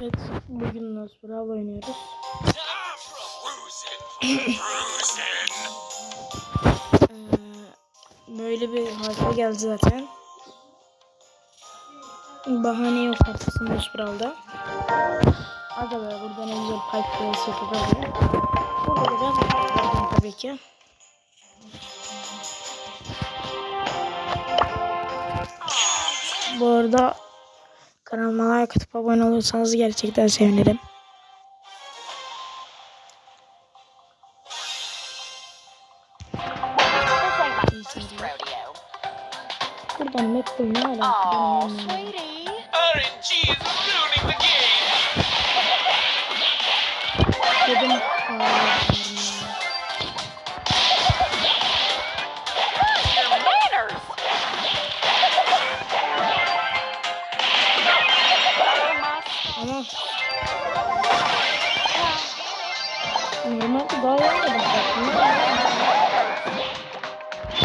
Evet, bugün Nos Brawl oynuyoruz. Ee, böyle bir harita geldi zaten. Bahane yok artık Nos Brawl'da. Aga be buradan en güzel pipe players yapılır. Burada da ben pipe tabii ki. Bu arada kanalıma like atıp abone olursanız gerçekten sevinirim. Buradan map koy ne alaka?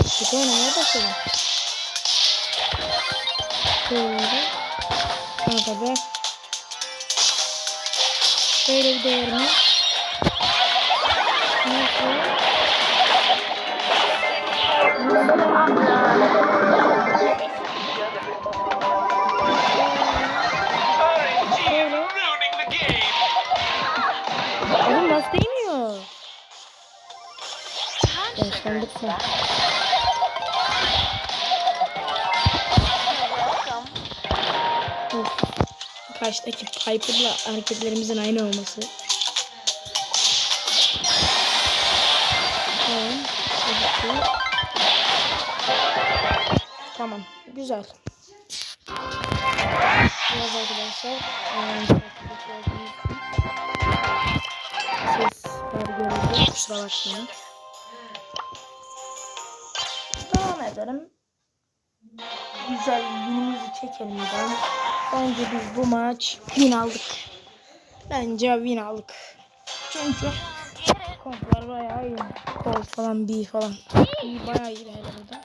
Kötü oynamaya başladım. Şöyle. Kanka be. Şöyle bir game. Oğlum nasıl değmiyor? Yaşlandık sen. Karşıdaki Piper'la hareketlerimizin aynı olması. Tamam. Güzel. Biraz arkadaşlar. eee, Sesler görüldü. Kusura bakmayın. Devam edelim. Güzel günümüzü çekelim ben. Bence biz bu maç win aldık. Bence win aldık. Çünkü komplar bayağı iyi. Kol falan B falan. İyi bayağı iyi hele.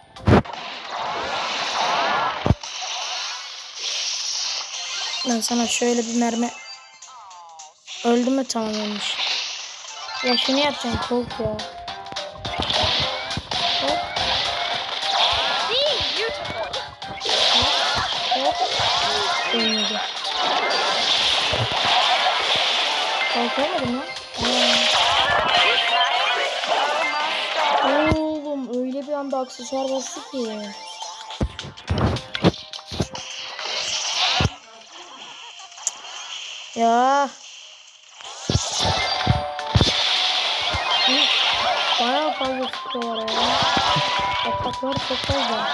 Ben sana şöyle bir mermi Öldü mü tamam ölmüş. Ya şunu yapacaksın Colt ya. Mi lan? Oğlum öyle bir anda aksesuar bastı ki. Ya. Bayağı fazla sıkıyorlar ya. Ataklar çok fazla.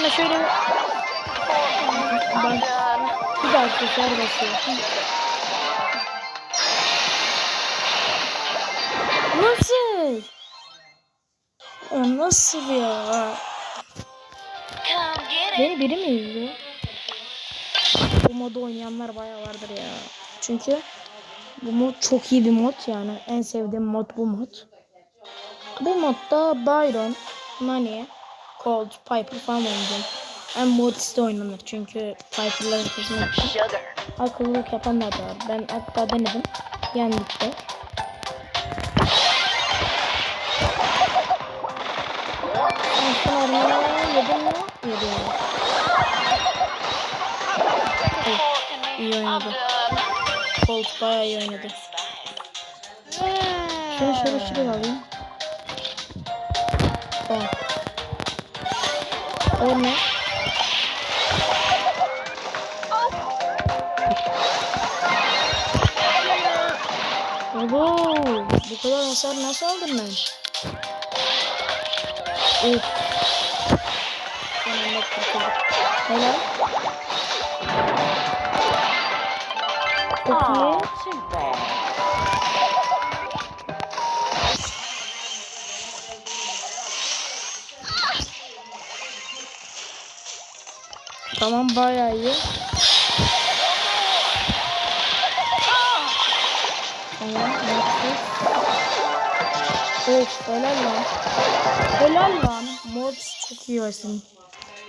Sana şöyle. Ben bir daha aksesuar basıyorum. Nasıl? Ya nasıl ya? Beni biri mi izliyor? Bu modu oynayanlar bayağı vardır ya. Çünkü bu mod çok iyi bir mod yani. En sevdiğim mod bu mod. Bu modda Byron, Nani, Cold, Piper falan oynayacağım. En mod iste oynanır çünkü Piper'ların. Sugar. Akıllılık yapanlar da var. Ben hatta denedim. Yendik de. Ben armayı yedim mi? Yedim. iyi oynadı. Colt bayağı iyi oynadı. Şöyle şöyle şuraya alayım. O ne? Oho, bu kadar hasar nasıl aldım ben? Uf. Kurtulduk. Helal. Çok iyi. Tamam bayağı iyi. Tamam helal lan. Helal lan. Mortis çok iyi versin.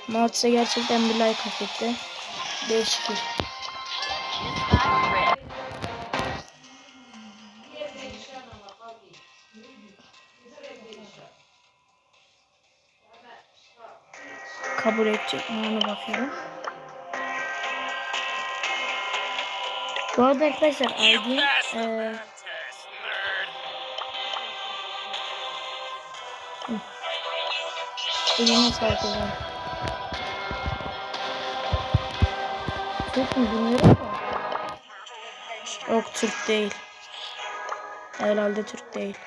Mortis'e gerçekten bir like hak. 5 Kabul edecek mi ona bakıyorum. Bu arada arkadaşlar ID eline sağlık o zaman. Türk mü bilmiyorum da. Yok Türk değil. Herhalde Türk değil.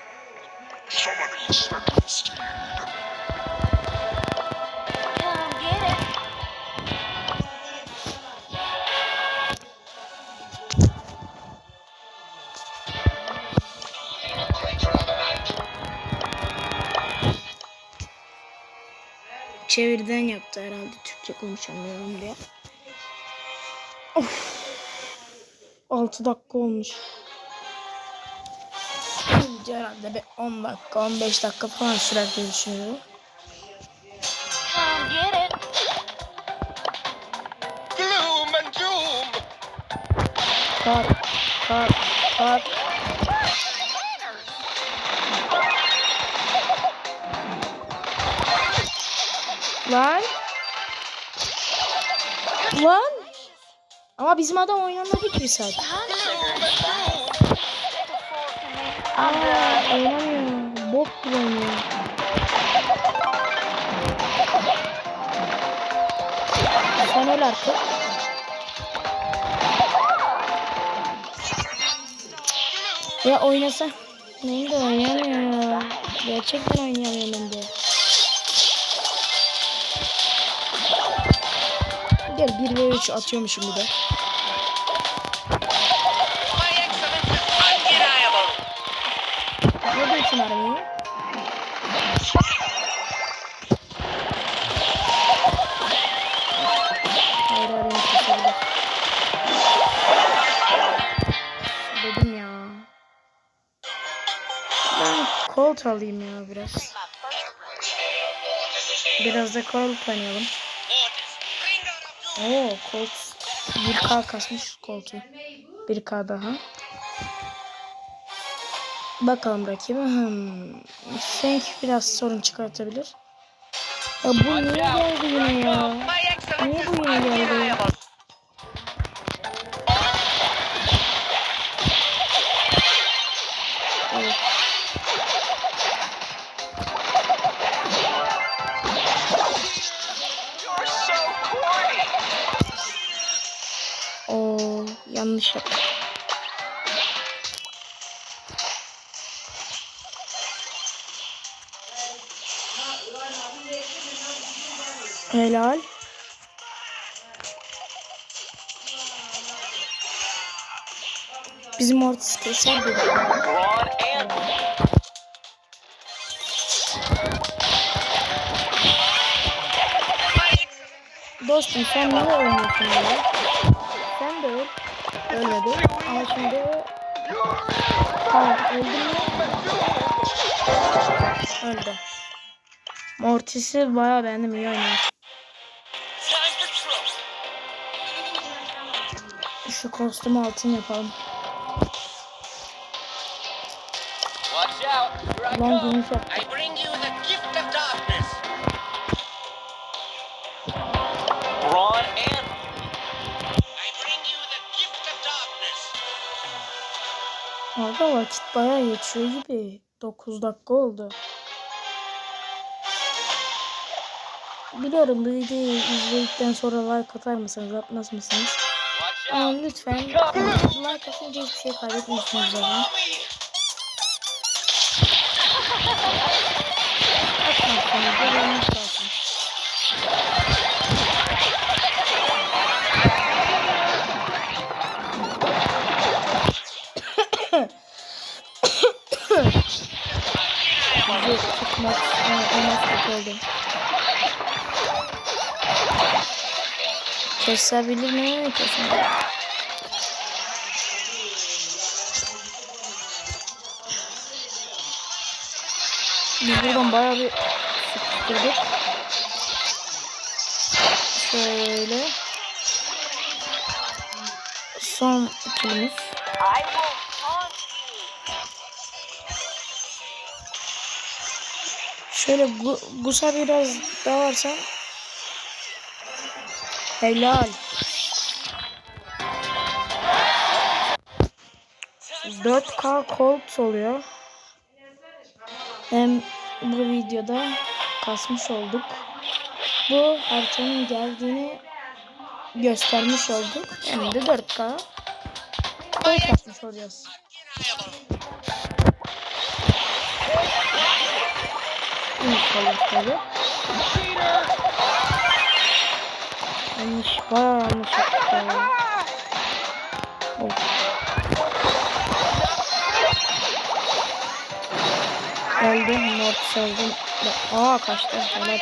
Çeviriden yaptı herhalde Türkçe konuşamıyorum diye. Of. 6 dakika olmuş. Video herhalde bir 10 dakika 15 dakika falan sürer düşünüyorum. Kalk kalk kalk. Lan. Lan. Ama bizim adam oynamadı ki bir saat. Aa, oynamıyor. Bok gibi oynuyor. Sen öl artık. Ya oynasa. Ben de oynamıyor. Gerçekten oynayamıyorum ben de. Gel 1 ve 3 atıyormuşum bir de. Ne diyorsun arabayı? Dedim ya. Ben Colt alayım ya biraz. Biraz da Colt oynayalım. Oo Colt 1K kasmış Colt'u. 1K daha. Bakalım rakibi. Hmm. Frank biraz sorun çıkartabilir. Ya bu niye geldi yine ya? Niye bu yine geldi? Yanlış yaptım. Helal. Bizim ortası keser and Dostum sen niye ölmüyorsun öyle? Sen de öl. Ölmedi. Ama şimdi... Tamam öldü mü? Öldü. Mortis'i bayağı beğendim iyi oynuyor. Şu kostümü altın yapalım. Come. gümüş yaptım. Orada vakit bayağı geçiyor gibi. 9 dakika oldu. Biliyorum bu videoyu izledikten sonra like atar mısınız atmaz mısınız? Ama lütfen like atınca hiçbir şey kaybetmiyorsunuz zaten. Atmazsanız da benim Bizi tutmak, olmaz kötü oldu. Kesebilir mi? Kesemez. Biz buradan bayağı bir sıkıştırdık. Şöyle. Son ikilimiz. Şöyle gu Gusa biraz daha varsan. Helal. 4K Colt oluyor. Hem bu videoda kasmış olduk. Bu haritanın geldiğini göstermiş olduk. De 4K Colt yapmış olacağız. Tabii. Yanlış, bayağı yanlış yaptık ya. Of. Öldüm, Mortis öldüm. Aa kaçtı, helal.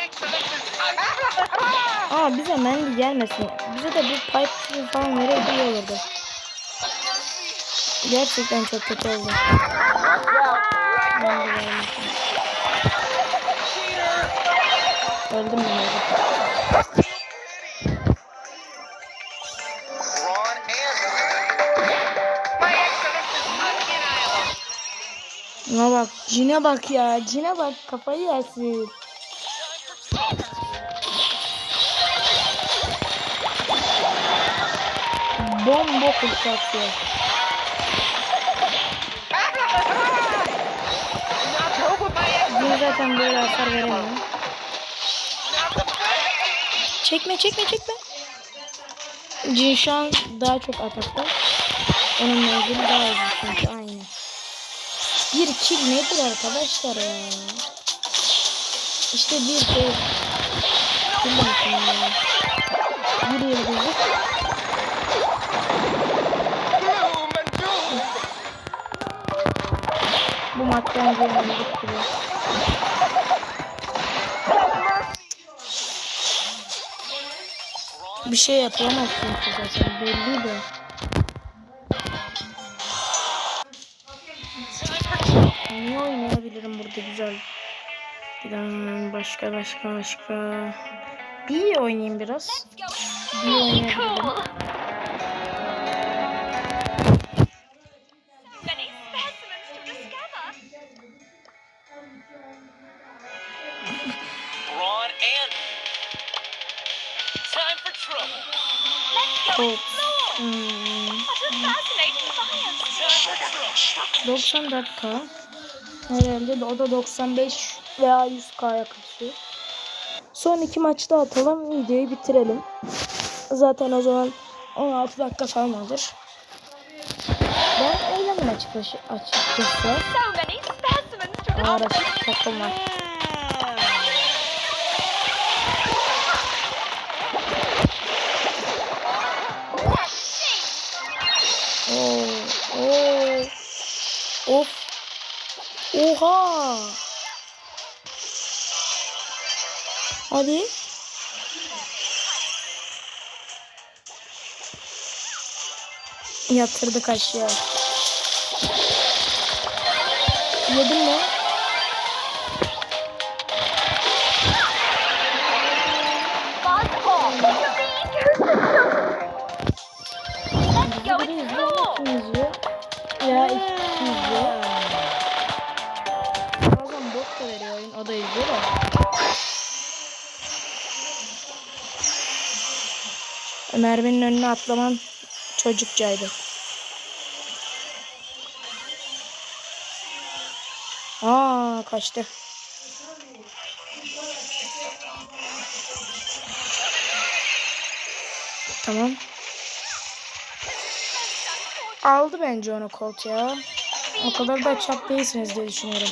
Aa bize Mendy gelmesin. Bize de bir pipe falan verirdi iyi olurdu. Gerçekten çok kötü oldu. Mendy gelmesin. Öldüm ben öldüm. Buna bak, cine bak ya, cine bak kafayı yersin. Bomba my Bunu zaten böyle hasar veremiyor. Çekme çekme çekme. Cin şu an daha çok atakta. Onun menzili daha uzun çünkü aynı. Bir kill nedir arkadaşlar ya? İşte bir şey. Demişim ya. Bir yıldızlık. Bu maç bence Bir şey yapamaz çünkü zaten belli de. Ne oynayabilirim burada güzel? Bir başka başka başka. Bir oynayayım biraz. Bir oynayabilirim. 90 dakika. Herhalde o da 95 veya 100K'ya kaçıyor. Son iki maçta atalım. Videoyu bitirelim. Zaten o zaman 16 dakika falan olur. Ben eğlendim açıkçası. açıkçası. Ağır açık. Oha. Hadi. Yatırdık aşağı. Yedin mi? Merve'nin önüne atlaman çocukcaydı. Aa kaçtı. Tamam. Aldı bence onu Colt ya. O kadar da çap değilsiniz diye düşünüyorum.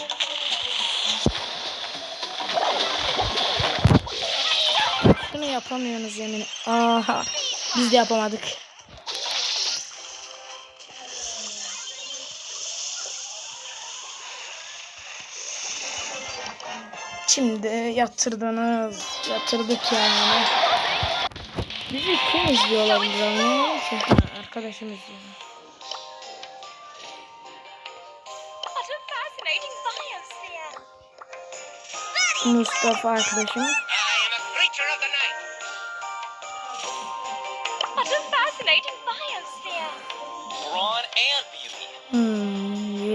Şunu yapamıyorsunuz yemin. Aha. Biz de yapamadık. Şimdi yatırdınız. Yatırdık yani. Bizi kim izliyor olabilir. Ha, Arkadaşım izliyor. Mustafa arkadaşım.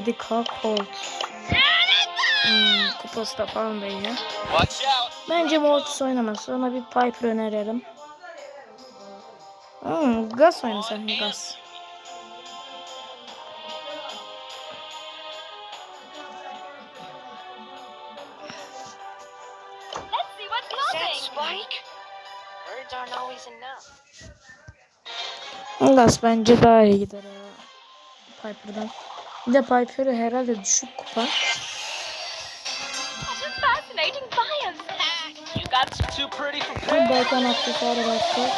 7K Colt. Hmm, kupası da falan da out. Bence Mortis oynamaz. Ona bir Piper öneririm. Hmm, aren't always enough. Gus bence daha iyi gider ya. Piper'dan. Bir de Piper herhalde düşük kupa. Pay. Balkan aksesuarı başlar.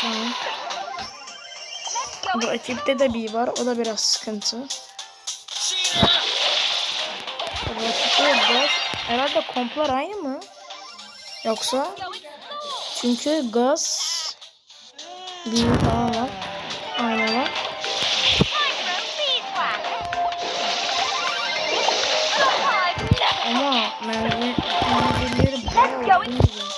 Tamam. Bu ekipte de bir var. O da biraz sıkıntı. Rakipte. Herhalde komplar aynı mı? Yoksa? Çünkü Gus bir falan var. Aynı var. Ama menzil, menzilleri bayağı uzun.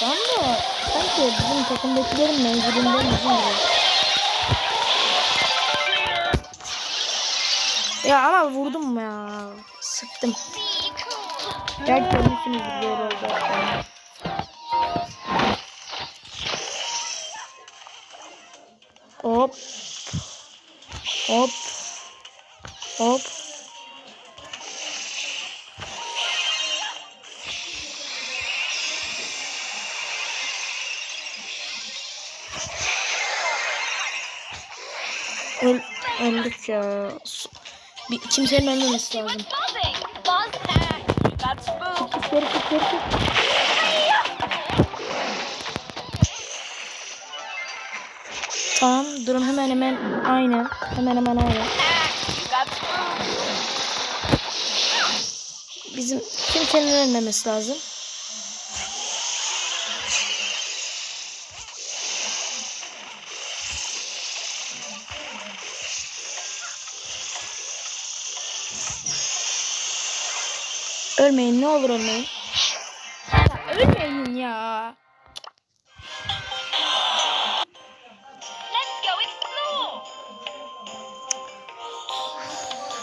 Tam da sanki bizim takımdakilerin menzilinden uzun gibi. Ya ama vurdum ya. Sıktım. Gerçi görmüşsünüzdür böyle oldu. Hop. Hop. Hop. Öl, öldük ya. Bir, kimsenin ölmemesi lazım. Geri git, geri Tamam, durum hemen hemen aynı. Hemen hemen aynı. Bizim kimsenin ölmemesi lazım. Ölmeyin ne olur ölmeyin. Ya ölmeyin ya.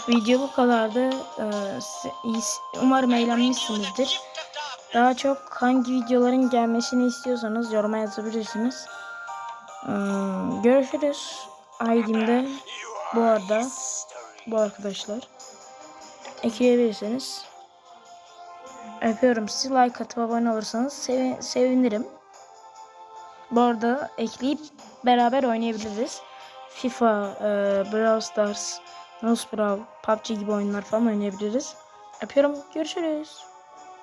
Video bu kadardı. Ee, Umarım eğlenmişsinizdir. Daha çok hangi videoların gelmesini istiyorsanız yoruma yazabilirsiniz. Hmm, görüşürüz. ID'mde bu arada bu arkadaşlar. Ekleyebilirsiniz. Öpüyorum sizi. Like atıp abone olursanız sevi- sevinirim. Bu arada ekleyip beraber oynayabiliriz. FIFA, e, Brawl Stars, Nose Brawl, PUBG gibi oyunlar falan oynayabiliriz. Öpüyorum. Görüşürüz.